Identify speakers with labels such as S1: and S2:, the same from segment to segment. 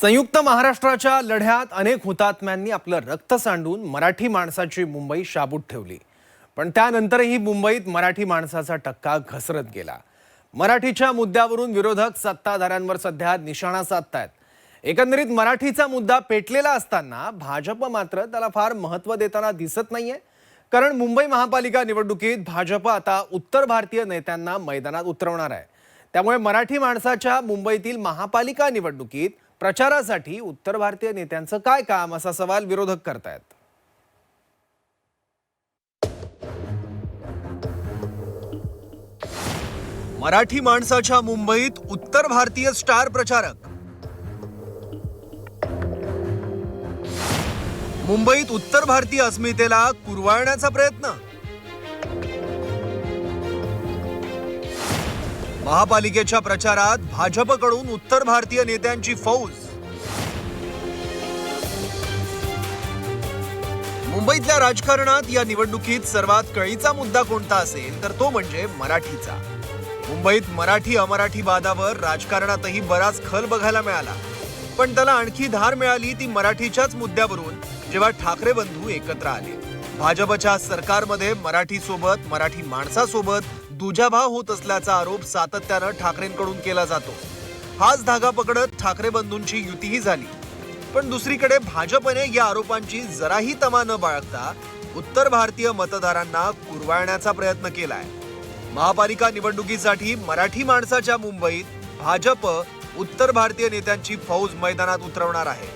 S1: संयुक्त महाराष्ट्राच्या लढ्यात अनेक हुतात्म्यांनी आपलं रक्त सांडून मराठी माणसाची मुंबई शाबूत ठेवली. पण त्यानंतरही मुंबईत मराठी माणसाचा टक्का घसरत गेला. मराठीच्या मुद्द्यावरून विरोधक सत्ताधाऱ्यांवर सध्या निशाणा साधतायत. एकंदरीत मराठीचा मुद्दा पेटलेला असताना भाजप मात्र त्याला फार महत्त्व देताना दिसत नाहीये. कारण मुंबई महापालिका निवडणुकीत भाजप आता उत्तर भारतीय नेत्यांना मैदानात उतरवणार आहे. त्यामुळे मराठी माणसाच्या मुंबईतील महापालिका निवडणुकीत प्रचारासाठी उत्तर भारतीय नेत्यांचं काय काम असा सवाल विरोधक करतायत? मराठी माणसाच्या मुंबईत उत्तर भारतीय स्टार प्रचारक. मुंबईत उत्तर भारतीय अस्मितेला कुरवाळण्याचा प्रयत्न. महापालिकेच्या प्रचारात भाजपकडून उत्तर भारतीय नेत्यांची फौज. मुंबईतल्या राजकारणात या निवडणुकीत सर्वात कळीचा मुद्दा कोणता असेल तर तो म्हणजे मराठीचा. मुंबईत मराठी अमराठी वादावर राजकारणातही बराच खल बघायला मिळाला. पण त्याला आणखी धार मिळाली ती मराठीच्याच मुद्द्यावरून जेव्हा ठाकरे बंधू एकत्र आले. भाजपच्या सरकारमध्ये मराठी सोबत मराठी माणसासोबत दुजाभाव होत असल्याचा आरोप सातत्यानं ठाकरेंकडून केला जातो. हाच धागा पकडत ठाकरे बंधूंची युतीही झाली. पण दुसरीकडे भाजपने या आरोपांची जराही तमा न बाळगता उत्तर भारतीय मतदारांना कुरवाळण्याचा प्रयत्न केलाय. महापालिका निवडणुकीसाठी मराठी माणसाच्या मुंबईत भाजप उत्तर भारतीय नेत्यांची फौज मैदानात उतरवणार आहे.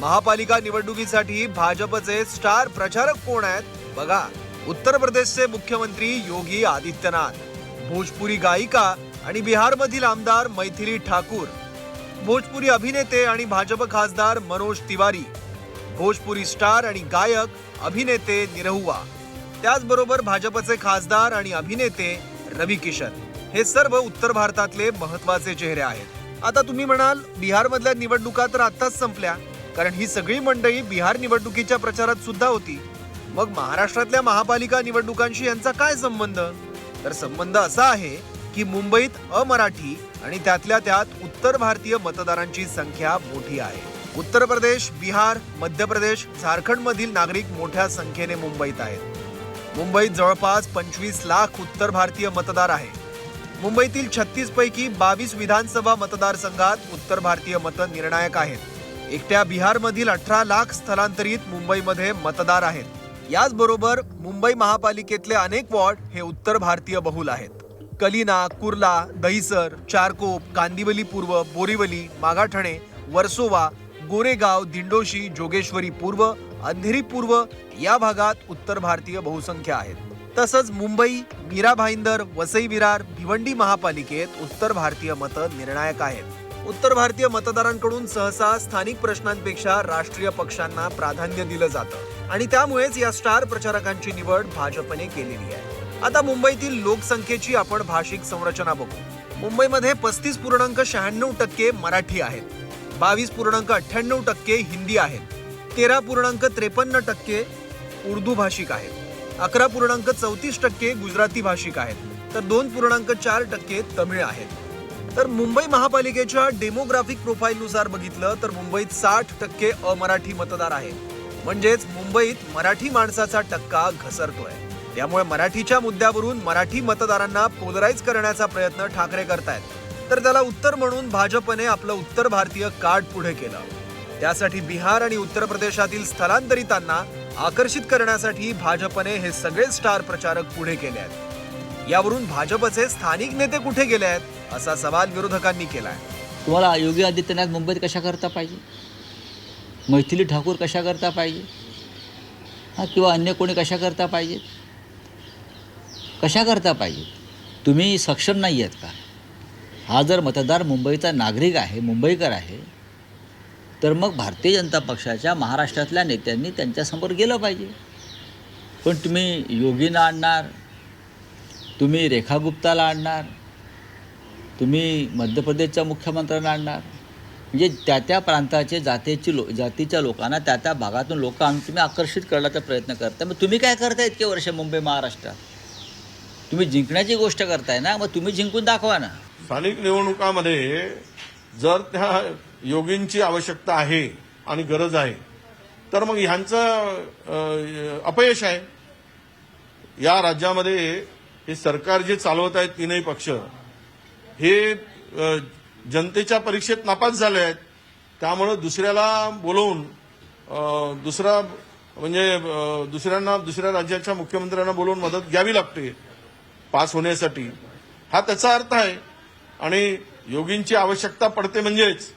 S1: महापालिका निवडणुकीसाठी भाजपचे स्टार प्रचारक कोण आहेत? बघा. उत्तर प्रदेशचे मुख्यमंत्री योगी आदित्यनाथ भोजपुरी गायिका आणि बिहारमधील आमदार मैथिली ठाकूर भोजपुरी अभिनेते आणि भाजप खासदार मनोज तिवारी भोजपुरी स्टार आणि गायक अभिनेते निरहुआ त्याचबरोबर भाजपचे खासदार आणि अभिनेते रवी किशन हे सर्व उत्तर भारतातले महत्त्वाचे चेहरे आहेत. आता तुम्ही म्हणाल बिहारमधल्या निवडणुका तर आत्ताच संपल्या कारण ही सगळी मंडळी बिहार निवडणुकीच्या प्रचारात सुद्धा होती. मग महाराष्ट्रातल्या महापालिका निवडणुकांशी यांचा काय संबंध? तर संबंध असा आहे की मुंबईत अमराठी आणि त्यातल्या त्यात उत्तर भारतीय मतदारांची संख्या मोठी आहे. उत्तर प्रदेश बिहार मध्य प्रदेश झारखंड मधील नागरिक मोठ्या संख्येने मुंबईत आहेत. मुंबईत जवळपास पंचवीस लाख उत्तर भारतीय मतदार आहे मुंबईतील छत्तीस पैकी बावीस विधानसभा मतदारसंघात उत्तर भारतीय मतं निर्णायक आहेत. एकट्या बिहारमधील अठरा लाख स्थलांतरित मुंबईमध्ये मतदार आहेत. याचबरोबर मुंबई महापालिकेतले अनेक वॉर्ड हे उत्तर भारतीय बहुल आहेत. कलिना कुर्ला दहिसर चारकोप कांदिवली पूर्व बोरीवली मागाठणे वर्सोवा गोरेगाव दिंडोशी जोगेश्वरी पूर्व अंधेरी पूर्व या भागात उत्तर भारतीय बहुसंख्य आहेत. तसंच मुंबई मीरा भाईंदर वसई विरार भिवंडी महापालिकेत उत्तर भारतीय मतं निर्णायक आहेत. उत्तर भारतीय मतदारांकडून सहसा स्थानिक प्रश्नांपेक्षा राष्ट्रीय पक्षांना प्राधान्य दिलं जातं. आणि त्यामुळेच या स्टार प्रचारकांची निवड भाजपने केलेली आहे. आता मुंबईतील लोकसंख्येची आपण भाषिक संरचना बघू. मुंबईमध्ये पस्तीस पूर्णांक शहाण्णव टक्के मराठी आहेत. बावीस पूर्णांक अठ्ठ्याण्णव टक्के हिंदी आहेत. तेरा पूर्णांक त्रेपन्न टक्के उर्दू भाषिक आहेत. अकरा पूर्णांक चौतीस टक्के गुजराती भाषिक आहेत. तर दोन पूर्णांक चार टक्के तमिळ आहेत. तर मुंबई महापालिकेच्या डेमोग्राफिक प्रोफाईलनुसार बघितलं तर मुंबईत साठ टक्के अमराठी मतदार आहेत. म्हणजेच मुंबईत मराठी माणसाचा टक्का घसरतोय. त्यामुळे मराठीच्या मुद्द्यावरून मराठी मतदारांना पोलराईज करण्याचा प्रयत्न ठाकरे करतायत. तर त्याला उत्तर म्हणून भाजपने आपलं उत्तर भारतीय कार्ड पुढे केलं. त्यासाठी बिहार आणि उत्तर प्रदेशातील स्थलांतरितांना आकर्षित करण्यासाठी भाजपने हे सगळे स्टार प्रचारक पुढे केले आहेत. यावरून भाजपचे स्थानिक नेते कुठे गेले आहेत असा सवाल विरोधकांनी केलाय.
S2: तुम्हाला योगी आदित्यनाथ मुंबईत कशा करता पाहिजे? मैथिली ठाकूर कशा करता पाहिजे? हां किंवा अन्य कोणी कशा करता पाहिजेत कशा करता पाहिजेत तुम्ही सक्षम नाही आहेत का? हा जर मतदार मुंबईचा नागरिक आहे मुंबईकर आहे तर मग भारतीय जनता पक्षाच्या महाराष्ट्रातल्या नेत्यांनी त्यांच्यासमोर गेलं पाहिजे. पण तुम्ही योगींना आणणार तुम्ही रेखा गुप्ताला आणणार तुम्ही मध्य प्रदेशच्या मुख्यमंत्र्यांना आणणार म्हणजे त्या त्या प्रांताचे जातीची लो जातीच्या लोकांना त्या त्या भागातून लोक आणून तुम्ही आकर्षित करण्याचा प्रयत्न करताय. मग तुम्ही काय करताय इतके वर्ष मुंबई महाराष्ट्रात? तुम्ही जिंकण्याची गोष्ट करताय ना मग तुम्ही जिंकून दाखवा ना.
S3: स्थानिक निवडणुकामध्ये जर त्या योगींची आवश्यकता आहे आणि गरज आहे तर मग ह्यांचं अपयश आहे. या राज्यामध्ये हे सरकार जे चालवत आहेत तीनही पक्ष हे जनतेच्या परीक्षेत नापास झाले आहेत. त्यामुळं दुसऱ्याला बोलवून दुसरा म्हणजे दुसऱ्यांना दुसऱ्या राज्याच्या मुख्यमंत्र्यांना बोलवून मदत घ्यावी लागते पास होण्यासाठी. हा त्याचा अर्थ आहे. आणि योगींची आवश्यकता पडते म्हणजेच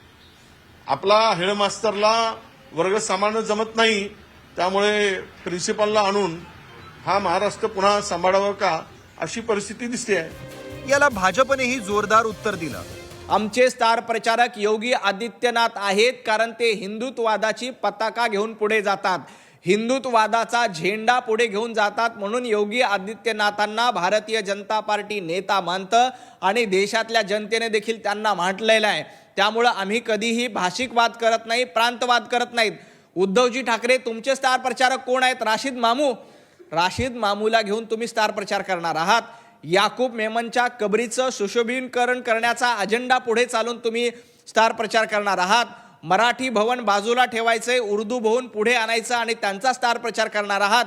S3: आपला हेडमास्टरला वर्ग सांभाळणं जमत नाही त्यामुळे प्रिन्सिपलला आणून हा महाराष्ट्र पुन्हा सांभाळावा का अशी परिस्थिती दिसते आहे.
S1: याला भाजपनेही जोरदार उत्तर दिलं.
S4: आमचे स्टार प्रचारक योगी आदित्यनाथ आहेत कारण ते हिंदुत्ववादाची पताका घेऊन पुढे जातात. हिंदुत्ववादाचा झेंडा पुढे घेऊन जातात म्हणून योगी आदित्यनाथांना भारतीय जनता पार्टी नेता मानतं आणि देशातल्या जनतेने देखील त्यांना म्हटलेलं आहे. त्यामुळं आम्ही कधीही भाषिकवाद करत नाही प्रांतवाद करत नाहीत. उद्धवजी ठाकरे तुमचे स्टार प्रचारक कोण आहेत? राशीद मामू. राशीद मामूला घेऊन तुम्ही स्टार प्रचार करणार आहात. याकूब मेमनच्या कबरीचं सुशोभीकरण करण्याचा अजेंडा पुढे चालून तुम्ही स्टार प्रचार करणार आहात. मराठी भवन बाजूला ठेवायचे उर्दू भवन पुढे आणायचं आणि त्यांचा स्टार प्रचार करणार आहात.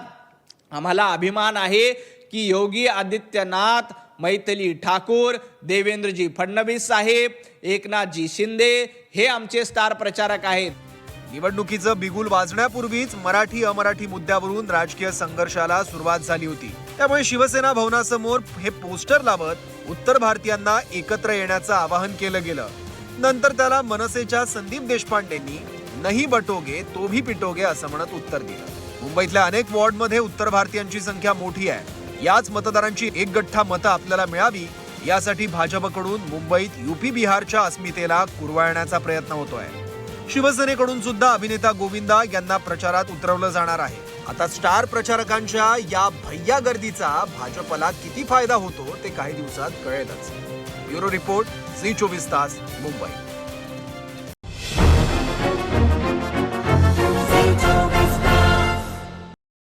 S4: आम्हाला अभिमान आहे की योगी आदित्यनाथ मैथिली ठाकूर देवेंद्रजी फडणवीस साहेब एकनाथजी शिंदे हे आमचे स्टार प्रचारक आहेत.
S1: निवडणुकीचं बिगुल वाजण्यापूर्वीच मराठी अमराठी मुद्द्यावरून राजकीय संघर्षाला सुरुवात झाली होती. त्यामुळे शिवसेना भवनासमोर हे पोस्टर लावत उत्तर भारतीयांना एकत्र येण्याचं आवाहन केलं गेलं. नंतर त्याला मनसेच्या संदीप देशपांडेंनी नाही बटोगे तो भी पिटोगे असं म्हणत उत्तर दिलं. मुंबईतल्या अनेक वॉर्डमध्ये उत्तर भारतीयांची संख्या मोठी आहे. याच मतदारांची एक गठ्ठा मतं आपल्याला मिळावी यासाठी भाजपकडून मुंबईत युपी बिहारच्या अस्मितेला कुरवाळण्याचा प्रयत्न होतोय. शिवसेनेकडून सुद्धा अभिनेता गोविंदा यांना प्रचारात उतरवलं जाणार आहे. आता स्टार प्रचारकांच्या या भय्या गर्दीचा भाजपला किती फायदा होतो ते काही दिवसात कळेलच. ब्युरो रिपोर्ट झी चोवीस तास मुंबई.